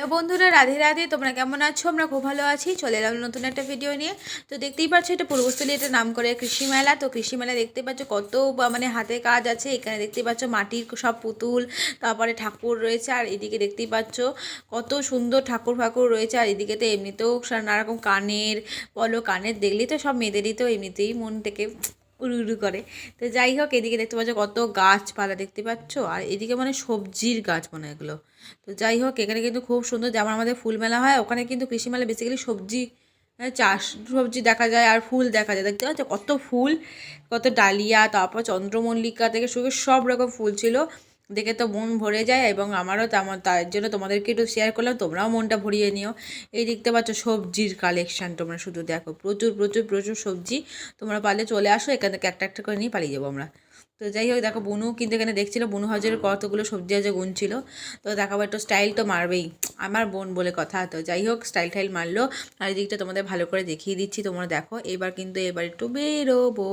Hello বন্ধুরা, রাধে রাধে, তোমরা কেমন আছো? আমরা খুব ভালো আছি। চলে এলাম নতুন একটা ভিডিও নিয়ে। তো দেখতেই পাচ্ছ, এটা পূর্বস্থলী, এটা নাম করে কৃষি মেলা। তো কৃষি মেলা দেখতে পাচ্ছ কত মানে হাতে কাজ আছে। এখানে দেখতেই পাচ্ছ মাটির সব পুতুল, তারপরে ঠাকুর রয়েছে। আর এদিকে দেখতেই পাচ্ছ কত সুন্দর ঠাকুর ফাকুর রয়েছে। আর এদিকে তো এমনিতেও সা- নানা রকম কানের, বলো কানের দেখলেই তো সব মেয়েদেরই তো এমনিতেই মন থেকে উড়ু উড়ু করে। তো যাই হোক, এদিকে দেখতে পাচ্ছ কত গাছপালা দেখতে পাচ্ছ, আর এদিকে মানে সবজির গাছ মানে এগুলো। তো যাই হোক, এখানে কিন্তু খুব সুন্দর যেমন আমাদের ফুল মেলা হয়, ওখানে কিন্তু কৃষি মেলা বেসিক্যালি সবজি মানে চাষ, সবজি দেখা যায় আর ফুল দেখা যায়। দেখতে পাচ্ছ কত ফুল, কত ডালিয়া, তারপর চন্দ্রমল্লিকা থেকে শুরু সব রকম ফুল ছিল। দেখে তো মন ভরে যায় এবং আমারও তেমন তার জন্য তোমাদেরকে একটু শেয়ার করলাম, তোমরাও মনটা ভরিয়ে নিও। এই দেখতে পাচ্ছ সবজির কালেকশান তোমরা শুধু দেখো, প্রচুর প্রচুর প্রচুর সবজি তোমরা পারলে চলে আসো, এখান থেকে একটা একটা করে নিয়ে পালিয়ে যাব আমরা। তো যাই হোক, দেখো বুনু কিন্তু এখানে দেখছিল, বুনু হাজারের কতগুলো সবজি আছে গুনছিল। তো দেখাবো একটু স্টাইল তো মারবেই, আমার বোন বলে কথা। তো যাই হোক স্টাইল টাইল মারলো, আর এই দিকটা তোমাদের ভালো করে দেখিয়ে দিচ্ছি, তোমরা দেখো। এবার কিন্তু এবার একটু বেরোবো।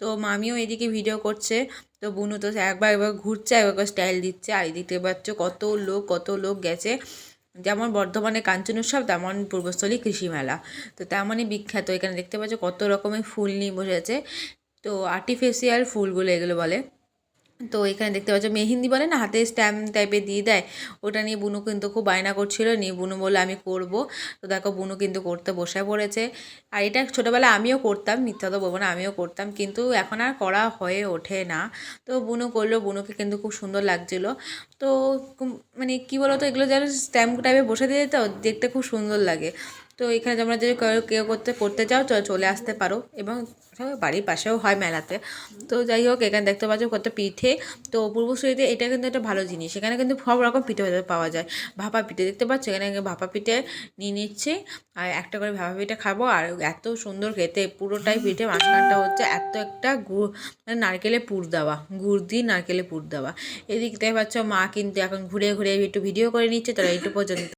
তো মামিও এদিকে ভিডিও করছে, তো বুনু তো একবার একবার ঘুরছে, একবার স্টাইল দিচ্ছে, আর এদিকে পাচ্ছ কত লোক কত লোক গেছে। যেমন বর্ধমানে কাঞ্চন উৎসব তেমন পূর্বস্থলী কৃষি মেলা। তো তেমনই বিখ্যাত, এখানে দেখতে পাচ্ছ কত রকমের ফুল নিয়ে বসেছে তো আর্টিফিশিয়াল ফুলগুলো এগুলো বলে। তো এখানে দেখতে পাচ্ছ, মেহেন্দি বলে না, হাতে স্ট্যাম্প টাইপের দিয়ে দেয়। ওটা নিয়ে বুনু কিন্তু খুব বায়না করছিল, নিয়ে বুনু বলে আমি করব। তো দেখো, বুনু কিন্তু করতে বসে পড়েছে। আর এটা ছোটোবেলায় আমিও করতাম, মিথ্যা তো বলব না, আমিও করতাম, কিন্তু এখন আর করা হয়ে ওঠে না। তো বুনু করল, বুনুকে কিন্তু খুব সুন্দর লাগছিল। তো মানে কী বলো তো এগুলো যেন স্ট্যাম্প টাইপে বসে দিয়ে তো দেখতে খুব সুন্দর লাগে। তো এখানে তোমরা যদি কেউ করতে করতে চাও চলে আসতে পারো। এবং সব বাড়ির পাশেও হয় মেলাতে। তো যাই হোক, এখানে দেখতে পাচ্ছ কত পিঠে। তো পূর্বশ্রীতে এটা কিন্তু একটা ভালো জিনিস। এখানে কিন্তু সব রকম পিঠে পাওয়া যায়। ভাপা পিঠে দেখতে পাচ্ছ? এখানে ভাপা পিঠে নিয়ে নিচ্ছে। আর একটা করে ভাপা পিঠে খাব। আর এত সুন্দর খেতে। পুরোটাই পিঠে। মাঝখানটা হচ্ছে এত একটা গুড় মানে নারকেলে পুর দেওয়া। গুড় দিয়ে নারকেলে পুর দেওয়া। এদিক দেখতে পাচ্ছ মা কিন্তু এখন ঘুরে ঘুরে একটু ভিডিও করে নিচ্ছে। তারা এইটু পর্যন্ত